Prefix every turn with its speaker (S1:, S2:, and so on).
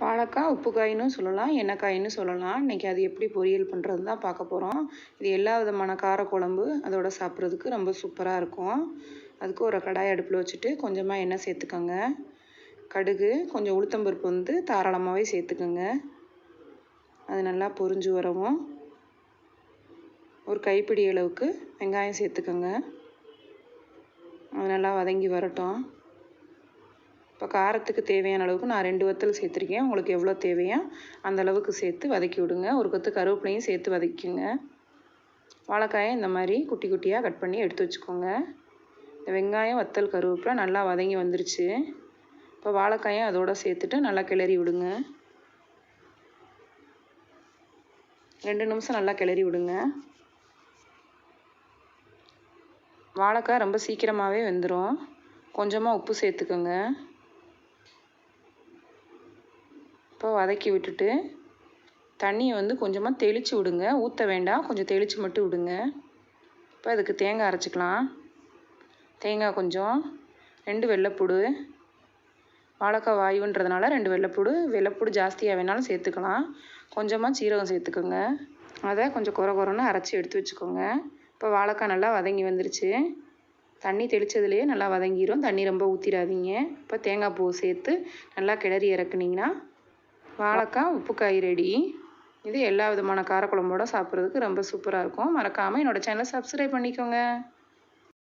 S1: வாழைக்காய் உப்பு காயின்னு சொல்லலாம் எண்ணெய் காயின்னு சொல்லலாம். இன்றைக்கி அது எப்படி பொரியல் பண்ணுறது தான் பார்க்க போகிறோம் இது எல்லா விதமான காரக்குழம்பு அதோட சாப்பிட்றதுக்கு ரொம்ப சூப்பராக இருக்கும். அதுக்கு ஒரு கடாய் அடுப்பில் வச்சுட்டு கொஞ்சமாக எண்ணெய் சேர்த்துக்கோங்க. கடுகு கொஞ்சம் உளுத்தம்பருப்பு வந்து தாராளமாகவே சேர்த்துக்கோங்க. அது நல்லா பொரிஞ்சு வரவும். ஒரு கைப்பிடி அளவுக்கு வெங்காயம் சேர்த்துக்கோங்க. அது நல்லா வதங்கி வரட்டும். இப்போ காரத்துக்கு தேவையான அளவுக்கு நான் ரெண்டு வத்தல் சேர்த்துருக்கேன். உங்களுக்கு எவ்வளோ தேவையோ அந்த அளவுக்கு சேர்த்து வதக்கி விடுங்க. ஒரு கொத்து கருவேப்பிலையும் சேர்த்து வதக்கிங்க வாழைக்காயை இந்த மாதிரி குட்டி குட்டியாக கட் பண்ணி எடுத்து வச்சுக்கோங்க. இந்த வெங்காயம் வத்தல் கருவேப்பிலை நல்லா வதங்கி வந்துருச்சு. இப்போ வாழைக்காயும் அதோட சேர்த்துட்டு நல்லா கிளறி விடுங்க. ரெண்டு நிமிஷம் நல்லா கிளறி விடுங்க. வாழைக்காய் ரொம்ப சீக்கிரமாகவே வெந்துடும் கொஞ்சமாக உப்பு சேர்த்துக்கோங்க. இப்போ வதக்கி விட்டுட்டு தண்ணியை வந்து கொஞ்சமாக தெளித்து விடுங்க. ஊற்ற வேண்டாம். கொஞ்சம் தெளித்து மட்டும் விடுங்க. இப்போ அதுக்கு தேங்காய் அரைச்சிக்கலாம். தேங்காய் கொஞ்சம். ரெண்டு வெள்ளைப்பூடு. வாழைக்காய் வாயுன்றதுனால ரெண்டு வெள்ளைப்பூடு. வெள்ளைப்பூடு ஜாஸ்தியாக வேணாலும் சேர்த்துக்கலாம். கொஞ்சமாக சீரகம் சேர்த்துக்கோங்க. அதை கொஞ்சம் குறை குறைன்னு அரைச்சி எடுத்து வச்சுக்கோங்க. இப்போ வாழைக்காய் நல்லா வதங்கி வந்துருச்சு. தண்ணி தெளித்ததுலேயே நல்லா வதங்கிடும் தண்ணி ரொம்ப ஊற்றிடாதீங்க இப்போ தேங்காய் பூ சேர்த்து நல்லா கிளறி இறக்குனிங்கன்னா வாழைக்காய் உப்பு ரெடி இது எல்லா விதமான காரக்குழம்போட சாப்பிட்றதுக்கு ரொம்ப சூப்பராக இருக்கும். மறக்காமல் என்னோடய சேனலை சப்ஸ்கிரைப் பண்ணிக்கோங்க.